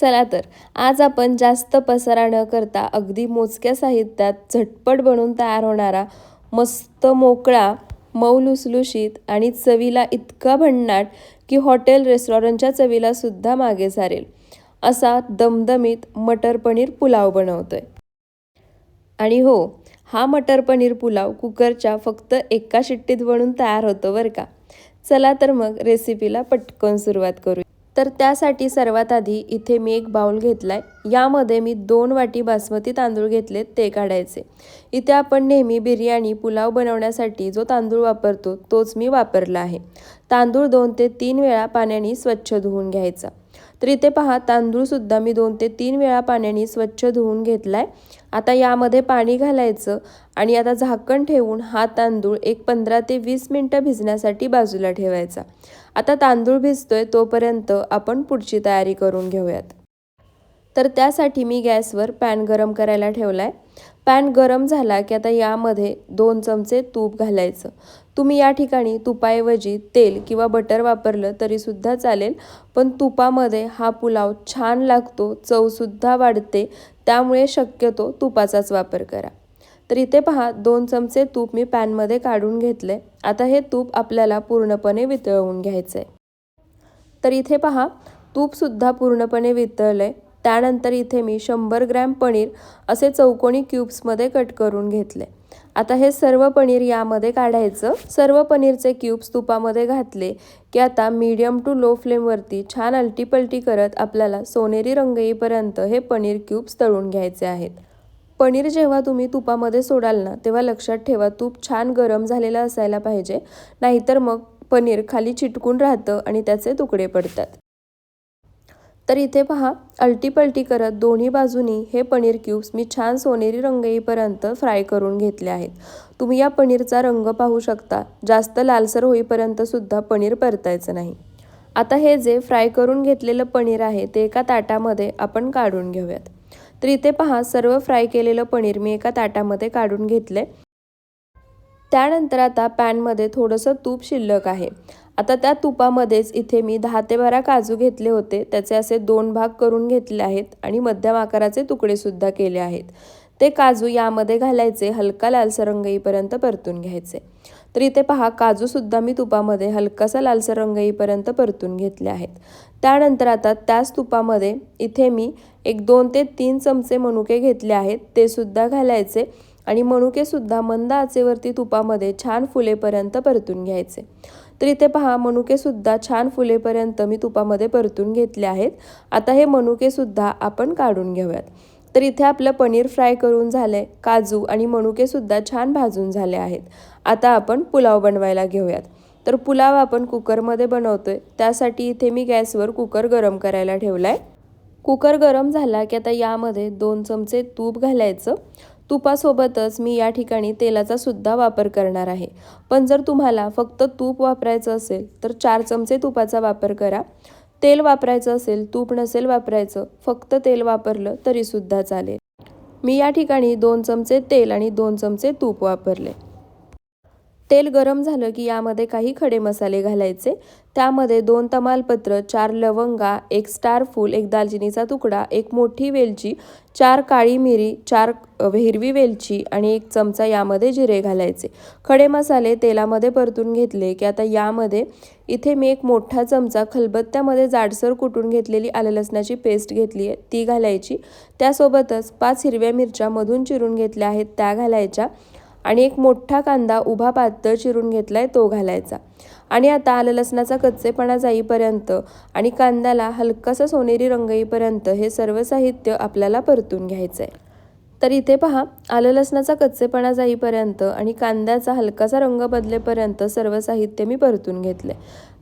चला तर. आज आपण जास्त पसारा न करता अगदी मोजक्या साहित्यात झटपट बनून तयार होणारा मस्त मोकळा मऊ लुसलुशीत आणि चवीला इतका भन्नाट की हॉटेल रेस्टॉरंटच्या चवीला सुद्धा मागे सारेल. असा दमदमीत मटर पनीर पुलाव बनवतोय. आणि हो हा मटर पनीर पुलाव कुकरच्या फक्त एका शिट्टीत बनून तयार होतो बरं का. चला तर मग रेसिपीला पटकन सुरुवात करू तर त्यासाठी सर्वात आधी इथे मी एक बाउल आहे यामध्ये मी दोन वाटी बासमती तांदूळ घेतलेत ते काढायचे. इथे आपण नेहमी बिर्याणी पुलाव बनवण्यासाठी जो तांदूळ वापरतो तोच मी वापरला आहे. तांदूळ दोन ते तीन वेळा पाण्याने स्वच्छ धुवून घ्यायचा. तर इथे पहा तांदूळसुद्धा मी दोन ते तीन वेळा पाण्याने स्वच्छ धुवून घेतला आहे आता यामध्ये पाणी घालायचं आणि आता झाकण ठेवून हा तांदूळ एक पंधरा ते वीस मिनटं भिजण्यासाठी बाजूला ठेवायचा. आता तांदूळ भिजतोय तोपर्यंत आपण पुढची तयारी करून घेऊयात. तर त्यासाठी मी गॅसवर पॅन गरम करायला ठेवला आहे पॅन गरम झाला की आता यामध्ये दोन चमचे तूप घालायचं. तुम्ही या ठिकाणी तुपाऐवजी तेल किंवा बटर वापरलं तरीसुद्धा चालेल पण तुपामध्ये हा पुलाव छान लागतो चवसुद्धा वाढते त्यामुळे शक्यतो तुपाचाच वापर करा. तर इथे पहा दोन चमचे तूप मी पॅनमध्ये काढून घेतले आता हे तूप आपल्याला पूर्णपणे वितळवून घ्यायचं आहे तर इथे पहा तूपसुद्धा पूर्णपणे वितळलं आहे त्यानंतर इथे मी शंभर ग्रॅम पनीर असे चौकोनी क्यूब्समध्ये कट करून घेतले. आता हे सर्व पनीर यामध्ये काढायचं. सर्व पनीरचे क्यूब्स तुपामध्ये घातले की आता मीडियम टू लो फ्लेमवरती छान अलटीपलटी करत आपल्याला सोनेरी रंग येईपर्यंत हे पनीर क्यूब्स तळून घ्यायचे आहेत. पनीर जेव्हा तुम्ही तुपामध्ये सोडाल ना तेव्हा लक्षात ठेवा तूप छान गरम झालेलं असायला पाहिजे. नाहीतर मग पनीर खाली चिटकून राहतं आणि त्याचे तुकडे पडतात. तर इथे पहा अल्टीपल्टी करत दोन्ही बाजूनी हे पनीर क्यूब्स मी छान सोनेरी रंग येईपर्यंत फ्राय करून घेतले आहेत. तुम्ही या पनीरचा रंग पाहू शकता जास्त लालसर होईपर्यंत सुद्धा पनीर परतायचं नाही. आता हे जे फ्राय करून घेतलेलं पनीर आहे ते एका ताटामध्ये आपण काढून घेऊयात. तर इथे पहा सर्व फ्राय केलेलं पनीर मी एका ताटामध्ये काढून घेतले त्यानंतर आता पॅनमध्ये थोडंसं तूप शिल्लक आहे. आता त्या तुपामध्येच इथे मी दहा ते बारा काजू घेतले होते. त्याचे असे दोन भाग करून घेतले आहेत आणि मध्यम आकाराचे तुकडेसुद्धा केले आहेत. ते काजू यामध्ये घालायचे हलका लालसर रंग येईपर्यंत परतून घ्यायचे. तर इथे पहा काजूसुद्धा मी तुपामध्ये हलकासा लालसर रंग येईपर्यंत परतून घेतले आहेत. त्यानंतर आता त्याच तुपामध्ये इथे मी एक दोन ते तीन चमचे मनुके घेतले आहेत. ते सुद्धा घालायचे आणि मनुकेसुद्धा मंद आचेवरती तुपामध्ये छान फुलेपर्यंत परतून घ्यायचे. तर इथे पहा मनुकेसुद्धा छान फुलेपर्यंत मी तुपामध्ये परतून घेतले आहेत. आता हे मनुकेसुद्धा आपण काढून घेऊयात. तर इथे आपलं पनीर फ्राय करून झालं आहे काजू आणि मनुकेसुद्धा छान भाजून झाले आहेत. आता आपण पुलाव बनवायला घेऊयात. तर पुलाव आपण कुकरमध्ये बनवतोय त्यासाठी इथे मी गॅसवर कुकर गरम करायला ठेवला आहे कुकर गरम झाला की आता यामध्ये दोन चमचे तूप घालायचं. तुपासोबतच मी या ठिकाणी तेलाचा सुद्धा वापर करणार आहे. पण जर तुम्हाला फक्त तूप वापरायचं असेल तर चार चमचे तुपाचा वापर करा. तेल वापरायचं असेल तूप नसेल वापरायचं फक्त तेल वापरलं तरीसुद्धा चालेल. मी या ठिकाणी दोन चमचे तेल आणि दोन चमचे तूप वापरले. तेल गरम झालं की यामध्ये काही खडे मसाले घालायचे. त्यामध्ये दोन तमालपत्र चार लवंगा एक स्टार फूल एक दालचिनीचा तुकडा एक मोठी वेलची चार काळी मिरी चार हिरवी वेलची आणि एक चमचा यामध्ये जिरे घालायचे. खडे मसाले तेलामध्ये परतून घेतले की आता यामध्ये इथे मी एक मोठा चमचा खलबत्त्यामध्ये जाडसर कुटून घेतलेली आलं लसणाची पेस्ट घेतली आहे ती घालायची. त्यासोबतच पाच हिरव्या मिरच्या मधून चिरून घेतल्या आहेत त्या घालायच्या. आणि एक मोठा कांदा उभा पातळ चिरून घेतलाय तो घालायचा. आणि आता आलं लसणाचा कच्चेपणा जाईपर्यंत आणि कांद्याला हलकासा सोनेरी रंग येईपर्यंत हे सर्व साहित्य आपल्याला परतून घ्यायचं आहे तर इथे पहा आलं लसणाचा कच्चेपणा जाईपर्यंत आणि कांद्याचा हलकासा रंग बदलेपर्यंत सर्व साहित्य मी परतून घेतले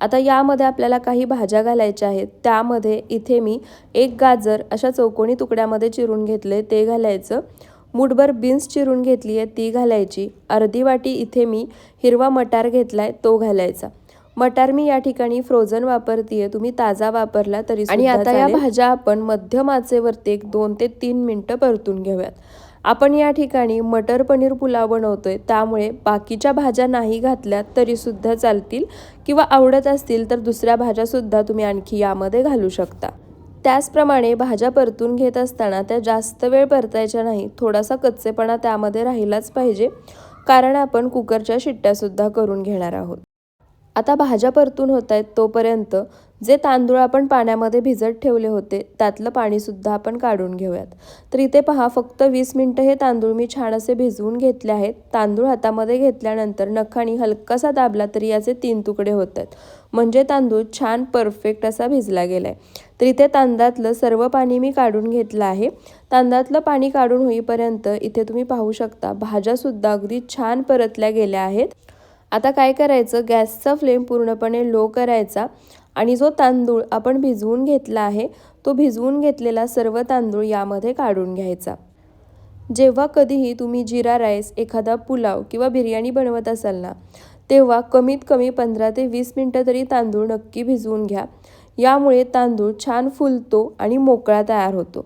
आता यामध्ये आपल्याला काही भाज्या घालायच्या आहेत. त्यामध्ये इथे मी एक गाजर अशा चौकोनी तुकड्यामध्ये चिरून घेतले ते घालायचं. मुठभर बीन्स चिरून घेतली आहे ती घालायची. अर्धी वाटी इथे मी हिरवा मटार घेतला आहे तो घालायचा. मटार मी या ठिकाणी फ्रोझन वापरतीये. तुम्ही ताजा वापरला तरी आणि आता या भाज्या आपण मध्यम आचेवरती एक दोन ते तीन मिनटं परतून घेऊयात. आपण या ठिकाणी मटर पनीर पुलाव बनवतोय. त्यामुळे बाकीच्या भाज्या नाही घातल्या तरी सुद्धा चालतील किंवा आवडत असतील तर दुसऱ्या भाज्या सुद्धा तुम्ही आणखी यामध्ये घालू शकता. त्याचप्रमाणे भाज्या परतून घेत असताना त्या जास्त वेळ परतायच्या नाही. थोडासा कच्चेपणा त्यामध्ये राहिलाच पाहिजे कारण आपण कुकरच्या शिट्ट्यासुद्धा करून घेणार आहोत. आता भाज्या परतून होत आहेत तोपर्यंत जे तांदूळ आपण पाण्यामध्ये भिजत ठेवले होते त्यातलं पाणीसुद्धा आपण काढून घेऊयात. तर इथे पहा फक्त वीस मिनटं हे तांदूळ मी छान असे भिजवून घेतले आहेत. तांदूळ हातामध्ये घेतल्यानंतर नखाने हलकासा दाबला तरी याचे तीन तुकडे होत आहेत. म्हणजे तांदूळ छान परफेक्ट असा भिजला गेला आहे तर इथे तांदळातलं सर्व पाणी मी काढून घेतलं आहे. तांदळातलं पाणी काढून होईपर्यंत इथे तुम्ही पाहू शकता भाज्यासुद्धा अगदी छान परतल्या गेल्या आहेत. आता काय करायचं? गॅसचा फ्लेम पूर्णपणे लो करायचा आणि जो तांदूळ आपण भिजवून घेतला आहे तो भिजवून घेतलेला सर्व तांदूळ यामध्ये काढून घ्यायचा. जेव्हा कधीही तुम्ही जिरा राईस एखादा पुलाव किंवा बिर्याणी बनवत असाल ना तेव्हा कमीत कमी पंधरा ते वीस मिनटं तरी तांदूळ नक्की भिजवून घ्या. यामुळे तांदूळ छान फुलतो आणि मोकळा तयार होतो.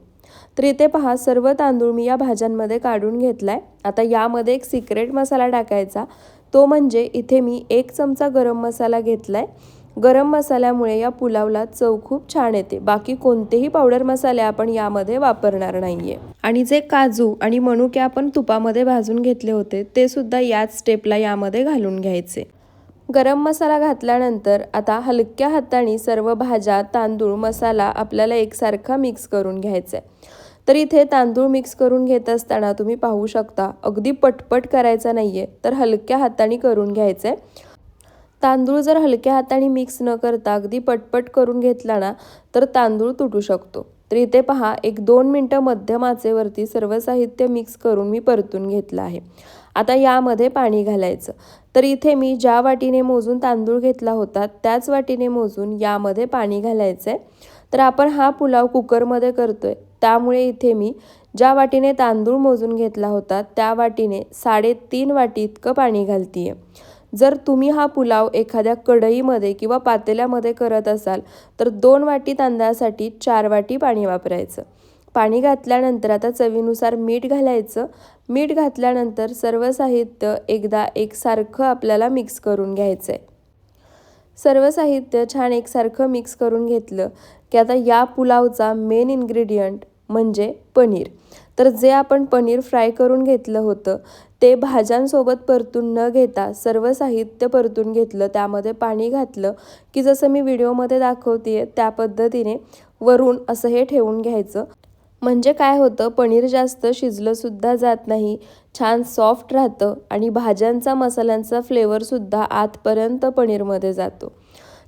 तर इथे पहा सर्व तांदूळ मी या भाज्यांमध्ये काढून घेतला आहे आता यामध्ये एक सिक्रेट मसाला टाकायचा. तो म्हणजे इथे मी एक चमचा गरम मसाला घेतला आहे गरम मसाल्यामुळे या पुलावला चव खूप छान येते. बाकी कोणतेही पावडर मसाले आपण यामध्ये वापरणार नाहीये. आणि जे काजू आणि मनुके आपण तुपामध्ये भाजून घेतले होते ते सुद्धा याच स्टेपला यामध्ये घालून घ्यायचे. गरम मसाला घातल्यानंतर आता हलक्या हाताने सर्व भाज्या तांदूळ मसाला आपल्याला एकसारखा मिक्स करून घ्यायचा आहे. तर इथे तांदूळ मिक्स करून घेत असताना तुम्ही पाहू शकता अगदी पटपट करायचा नाही आहे तर हलक्या हाताने करून घ्यायचं आहे. तांदूळ जर हलक्या हाताने मिक्स न करता अगदी पटपट करून घेतला ना तर तांदूळ तुटू शकतो. तर इथे पहा एक दोन मिनटं मध्यम आचेवरती सर्व साहित्य मिक्स करून मी परतून घेतलं आहे. आता यामध्ये पाणी घालायचं. तर इथे मी ज्या वाटीने मोजून तांदूळ घेतला होता त्याच वाटीने मोजून यामध्ये पाणी घालायचं आहे तर आपण हा पुलाव कुकरमध्ये करतो आहे त्यामुळे इथे मी ज्या वाटीने तांदूळ मोजून घेतला होता त्या वाटीने साडेतीन वाटी इतकं पाणी घालतीये. जर तुम्ही हा पुलाव एखाद्या कढईमध्ये किंवा पातेल्यामध्ये करत असाल तर दोन वाटी तांदळासाठी चार वाटी पाणी वापरायचं. पाणी घातल्यानंतर आता चवीनुसार मीठ घालायचं. मीठ घातल्यानंतर सर्व साहित्य एकदा एकसारखं आपल्याला मिक्स करून घ्यायचं आहे सर्व साहित्य छान एकसारखं मिक्स करून घेतलं की आता या पुलावचा मेन इन्ग्रेडियंट म्हणजे पनीर. तर जे आपण पनीर फ्राय करून घेतलं होतं ते भाज्यांसोबत परतून न घेता सर्व साहित्य परतून घेतलं त्यामध्ये पाणी घातलं की जसं मी व्हिडिओमध्ये दाखवते त्या पद्धतीने वरून असं हे ठेवून घ्यायचं. म्हणजे काय होतं पनीर जास्त शिजलंसुद्धा जात नाही छान सॉफ्ट राहतं आणि भाज्यांचा मसाल्यांचा फ्लेवरसुद्धा आतपर्यंत पनीरमध्ये जातो.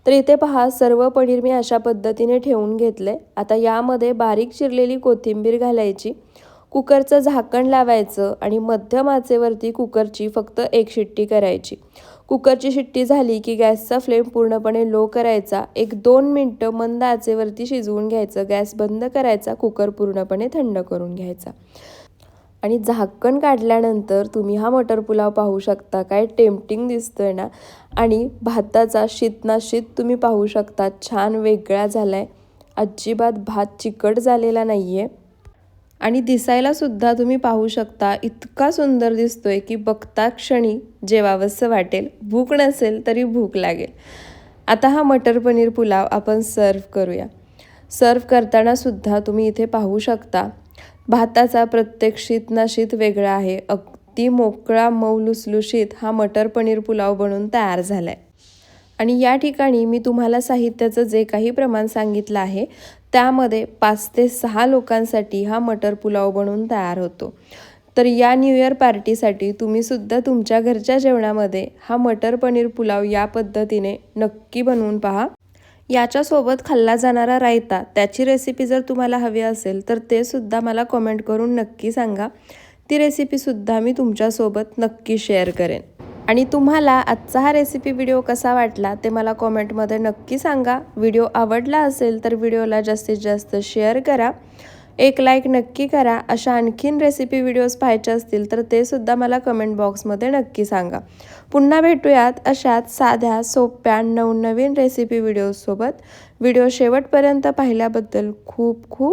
तर इथे पहा सर्व पनीर मी अशा पद्धतीने ठेवून घेतलं आहे आता यामध्ये बारीक चिरलेली कोथिंबीर घालायची. कुकरचं झाकण लावायचं आणि मध्यम आचेवरती कुकरची फक्त एक शिट्टी करायची. कुकरची शिट्टी झाली की गॅसचा फ्लेम पूर्णपणे लो करायचा. एक दोन मिनटं मंद आचेवरती शिजवून घ्यायचं. गॅस बंद करायचा. कुकर पूर्णपणे थंड करून घ्यायचा. आणि झाकण काढल्यानंतर तुम्ही हा मटर पुलाव पाहू शकता. काय टेम्पटिंग दिसतोय ना? आणि भाताचा शीतना शीत तुम्ही पाहू शकता. छान वेगळा झाला आहे अजिबात भात चिकट झालेला नाही आहे आणि दिसायला सुद्धा तुम्ही पाहू शकता इतका सुंदर दिसतोय की बघता क्षणी जेवावंसं वाटेल. भूक नसेल तरी भूक लागेल. आता हा मटर पनीर पुलाव आपण सर्व करूया. सर्व करताना सुद्धा तुम्ही इथे पाहू शकता भाताचा प्रत्येक शीत ना शीत वेगळा आहे. अगदी मोकळा मऊ लुसलुशीत हा मटर पनीर पुलाव बनून तयार झाला आहे आणि या ठिकाणी मी तुम्हाला साहित्याचं जे काही प्रमाण सांगितलं आहे त्यामध्ये पाच ते सहा लोकांसाठी हा मटर पुलाव बनवून तयार होतो. तर या न्यू इयर पार्टीसाठी तुम्हीसुद्धा तुमच्या घरच्या जेवणामध्ये हा मटर पनीर पुलाव या पद्धतीने नक्की बनवून पहा. याच्यासोबत खाल्ला जाणारा रायता त्याची रेसिपी जर तुम्हाला हवी असेल तर ते सुद्धा मला कमेंट करून नक्की सांगा. ती रेसिपीसुद्धा मी तुमच्यासोबत नक्की शेअर करेन. आणि तुम्हाला आजचा हा रेसिपी व्हिडिओ कसा वाटला ते मला कॉमेंटमध्ये नक्की सांगा. व्हिडिओ आवडला असेल तर व्हिडिओला जास्तीत जास्त शेअर करा. एक लाईक नक्की करा. अशा आणखीन रेसिपी व्हिडिओज पाहायचे असतील तर ते सुद्धा मला कमेंट बॉक्समध्ये नक्की सांगा. पुन्हा भेटूयात अशाच साध्या सोप्या नवनवीन रेसिपी व्हिडिओजसोबत व्हिडिओ शेवटपर्यंत पाहिल्याबद्दल खूप खूप